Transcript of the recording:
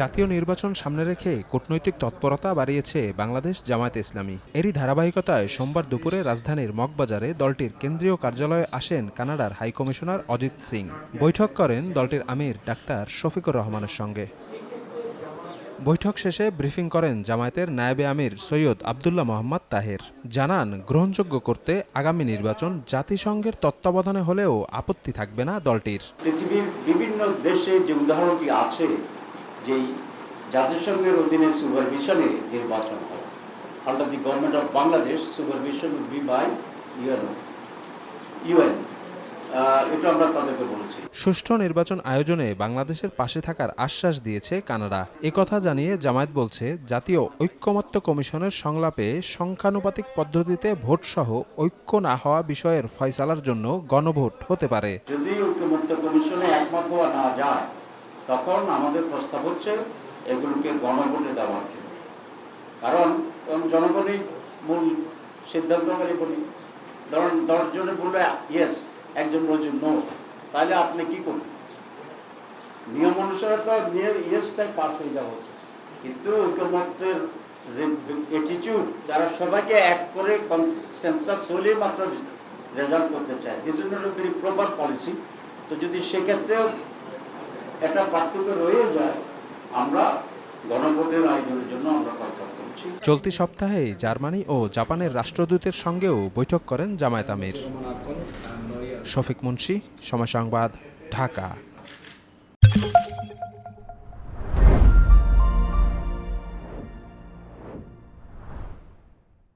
জাতীয় নির্বাচন সামনে রেখে কূটনৈতিক তৎপরতা বাড়িয়েছে বাংলাদেশ জামায়াতে ইসলামী। এরই ধারাবাহিকতায় সোমবার দুপুরে রাজধানীর মগবাজারে দলটির কেন্দ্রীয় কার্যালয়ে আসেন কানাডার হাইকমিশনার অজিত সিং। বৈঠক করেন দলটির আমির ডাক্তার শফিকুর রহমানের সঙ্গে। বৈঠক শেষে ব্রিফিং করেন জামায়াতের নায়েবে আমির সৈয়দ আবদুল্লাহ মোহাম্মদ তাহের। জানান, গ্রহণযোগ্য করতে আগামী নির্বাচন জাতিসংঘের তত্ত্বাবধানে হলেও আপত্তি থাকবে না দলটির। পৃথিবীর বিভিন্ন দেশে যে উদাহরণটি আছে, যেই জাতিসংঘের অধীনে সুপারভিশনে নির্বাচন হয় government of Bangladesh supervision be by UN. এটা আমরা তাদেরকে বলেছি। সুষ্ঠু নির্বাচন আয়োজনে বাংলাদেশের পাশে থাকার আশ্বাস দিয়েছে কানাডা। একথা জানিয়ে জামায়াত বলছে জাতীয় ঐক্যমত্য কমিশনের সংলাপে সংখ্যানুপাতিক পদ্ধতিতে ভোটসহ ঐক্য না হওয়া বিষয়ের ফয়সালার জন্য গণভোট হতে পারে। যদি ঐক্যমত্য কমিশনে একমত হওয়া না যায় তখন আমাদের প্রস্তাব হচ্ছে এগুলোকে গণভোটে দেওয়ার জন্য। কারণ জনগণই মূল সিদ্ধান্তকারী বলি। ধরুন দশজনে বলবে ইয়েস একজন বলছে নো তাহলে আপনি কি করবেন? নিয়ম অনুসারে তো ইয়েসটাই পাস হয়ে উচিত। কিন্তু ঐক্যমত্যের যে অ্যাটিটিউড তারা সবাইকে এক করে কনসেন্সাস হলে মাত্র রেজাল্ট করতে চায়। Is not very proper policy তো যদি সেক্ষেত্রেও একটা পার্থক্য রয়ে যায়, আমরা গণভোটের আয়োজনের জন্য আমরা করছি। চলতি সপ্তাহে জার্মানি ও জাপানের রাষ্ট্রদূতের সঙ্গেও বৈঠক করেন জামায়াত আমির। শফিক মুন্সি সময় সংবাদ ঢাকা।